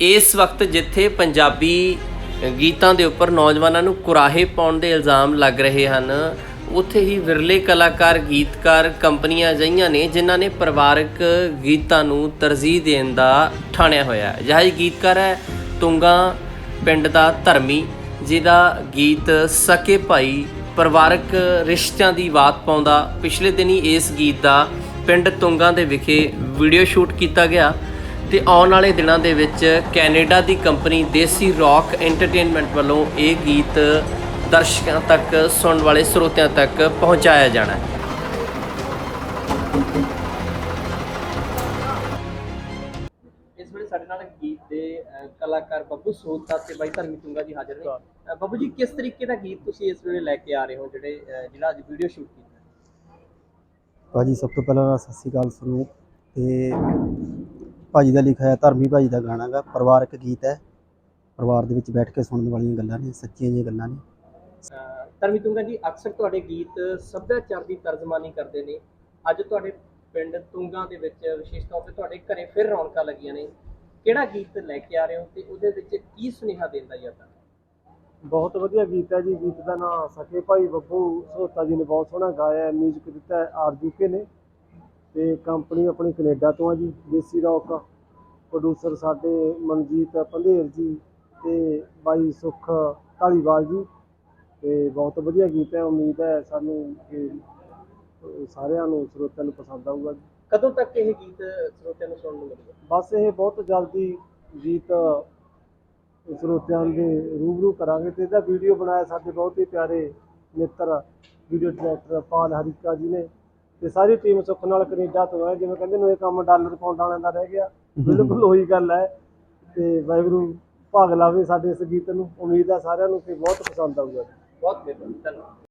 ਇਸ ਵਕਤ ਜਿੱਥੇ ਪੰਜਾਬੀ ਗੀਤਾਂ ਦੇ ਉੱਪਰ ਨੌਜਵਾਨਾਂ ਨੂੰ ਕੁਰਾਹੇ ਪਾਉਣ ਦੇ ਇਲਜ਼ਾਮ ਲੱਗ ਰਹੇ ਹਨ, ਉੱਥੇ ਹੀ ਵਿਰਲੇ ਕਲਾਕਾਰ, ਗੀਤਕਾਰ ਕੰਪਨੀਆਂ ਅਜਿਹੀਆਂ ਨੇ ਜਿਨ੍ਹਾਂ ਨੇ ਪਰਿਵਾਰਕ ਗੀਤਾਂ ਨੂੰ ਤਰਜੀਹ ਦੇਣ ਦਾ ਠਾਣਿਆ ਹੋਇਆ ਹੈ। ਅਜਿਹਾ ਗੀਤਕਾਰ ਹੈ ਤੁੰਗਾ, ਪਿੰਡ ਦਾ ਧਰਮੀ, ਜਿਹਦਾ ਗੀਤ ਸਕੇ ਭਾਈ ਪਰਿਵਾਰਕ ਰਿਸ਼ਤਿਆਂ ਦੀ ਬਾਤ ਪਾਉਂਦਾ। ਪਿਛਲੇ ਦਿਨੀ ਇਸ ਗੀਤ ਦਾ ਪਿੰਡ ਤੁੰਗਾ ਦੇ ਵਿਖੇ ਵੀਡੀਓ ਸ਼ੂਟ ਕੀਤਾ ਗਿਆ। ਤੇ ਆਉਣ ਵਾਲੇ ਦਿਨਾਂ ਦੇ ਵਿੱਚ ਕੈਨੇਡਾ ਦੀ ਕੰਪਨੀ ਦੇਸੀ ਰੌਕ ਐਂਟਰਟੇਨਮੈਂਟ ਵੱਲੋਂ ਇਹ ਗੀਤ ਦਰਸ਼ਕਾਂ ਤੱਕ ਸੁਣਨ ਵਾਲੇ ਸਰੋਤਿਆਂ ਤੱਕ ਪਹੁੰਚਾਇਆ ਜਾਣਾ ਹੈ। ਇਸ ਵੇਲੇ ਸਾਡੇ ਨਾਲ ਗੀਤ ਦੇ ਕਲਾਕਾਰ ਬੱਬੂ ਸੋਤਾ ਤੇ ਬਾਈ ਧਰਮੀ ਤੁੰਗਾ ਜੀ ਹਾਜ਼ਰ ਨੇ। ਬੱਬੂ ਜੀ ਕਿਸ ਤਰੀਕੇ ਦਾ ਗੀਤ ਤੁਸੀਂ ਇਸ ਵੇਲੇ ਲੈ ਕੇ ਆ ਰਹੇ ਹੋ ਜਿਹੜੇ ਜਿਹੜਾ ਅੱਜ ਵੀਡੀਓ ਸ਼ੂਟ ਕੀਤਾ? ਭਾਜੀ ਸਭ ਤੋਂ ਪਹਿਲਾਂ ਸਤਿ ਸ਼੍ਰੀ ਅਕਾਲ ਤੁਹਾਨੂੰ ਤੇ ਭਾਜੀ ਦਾ ਲਿਖਿਆ ਹੈ ਧਰਮੀ ਭਾਜੀ ਦਾ ਗਾਣਾ ਗਾ ਪਰਿਵਾਰਕ ਗੀਤ ਹੈ। ਪਰਿਵਾਰ ਦੇ ਵਿੱਚ ਬੈਠ ਕੇ ਸੁਣਨ ਵਾਲੀਆਂ ਗੱਲਾਂ ਨੇ ਸੱਚੀਆਂ ਜਿਹੀਆਂ ਗੱਲਾਂ ਨੇ। ਧਰਮੀ ਤੁੰਗਾ ਜੀ ਅਕਸਰ ਤੁਹਾਡੇ ਗੀਤ ਸੱਭਿਆਚਾਰ ਦੀ ਤਰਜਮਾਨੀ ਕਰਦੇ ਨੇ। ਅੱਜ ਤੁਹਾਡੇ ਪਿੰਡ ਤੁੰਗਾ ਦੇ ਵਿੱਚ ਵਿਸ਼ੇਸ਼ ਤੌਰ ਤੇ ਤੁਹਾਡੇ ਘਰੇ ਫਿਰ ਰੌਣਕਾਂ ਲੱਗੀਆਂ ਨੇ। ਕਿਹੜਾ ਗੀਤ ਲੈ ਕੇ ਆ ਰਹੇ ਹੋ ਤੇ ਉਹਦੇ ਵਿੱਚ ਕੀ ਸੁਨੇਹਾ ਦੇਂਦਾ ਜਾਂਦਾ ਬਹੁਤ ਵਧੀਆ ਗੀਤ ਹੈ ਜੀ। ਗੀਤ ਦਾ ਨਾਮ ਸਕੇ ਭਾਈ ਬੱਬੂ। ਸੋਤਾ ਜੀ ਨੇ ਬਹੁਤ ਸੋਹਣਾ ਗਾਇਆ ਹੈ। 뮤직 ਦਿੱਤਾ ਹੈ ਆਰਜੂਕੇ ਨੇ। ਤੇ ਕੰਪਨੀ ਆਪਣੀ ਕੈਨੇਡਾ ਤੋਂ ਆ ਜੀ ਦੇਸੀ ਰੌਕ ਪ੍ਰੋਡਿਊਸਰ ਸਾਡੇ ਮਨਜੀਤ ਪੰਧੇਰ ਜੀ ਤੇ ਬਾਈ ਸੁਖ ਢਾਲੀਵਾਲ ਜੀ। ਤੇ ਬਹੁਤ ਵਧੀਆ ਗੀਤ ਹੈ ਉਮੀਦ ਹੈ ਸਾਨੂੰ ਕਿ ਸਾਰਿਆਂ ਨੂੰ ਸਰੋਤਿਆਂ ਨੂੰ ਪਸੰਦ ਆਊਗਾ ਜੀ। ਕਦੋਂ ਤੱਕ ਇਹ ਗੀਤ ਸਰੋਤਿਆਂ ਨੂੰ ਸੁਣਨ ਨੂੰ ਮਿਲੇਗਾ? ਬਸ ਇਹ ਬਹੁਤ ਜਲਦੀ ਗੀਤ ਸਰੋਤਿਆਂ ਦੇ ਰੂਬਰੂ ਕਰਾਂਗੇ ਤੇ ਇਹਦਾ ਵੀਡੀਓ ਬਣਾਇਆ ਸਾਡੇ ਬਹੁਤ ਹੀ ਪਿਆਰੇ ਮਿੱਤਰ ਵੀਡੀਓ ਡਾਇਰੈਕਟਰ ਪਾਲ ਹਰੀਕਾ ਜੀ ਨੇ। ਤੇ ਸਾਰੀ ਟੀਮ ਸੁੱਖ ਨਾਲ ਕੈਨੇਡਾ ਤੋਂ ਹੈ ਜਿਵੇਂ ਕਹਿੰਦੇ ਨੇ ਇਹ ਕੰਮ ਡਾਲਰ ਪਾਉਂਡ ਵਾਲਿਆਂ ਦਾ ਰਹਿ ਗਿਆ। ਬਿਲਕੁਲ ਉਹੀ ਗੱਲ ਹੈ ਤੇ ਵਾਹਿਗੁਰੂ ਭਾਗ ਲਾਵੇ ਸਾਡੇ ਇਸ ਗੀਤ ਨੂੰ, ਉਮੀਦ ਆ ਸਾਰਿਆਂ ਨੂੰ ਕਿ ਬਹੁਤ ਪਸੰਦ ਆਊਗਾ। ਬਹੁਤ ਮਿਹਰਬਾਨੀ, ਧੰਨਵਾਦ।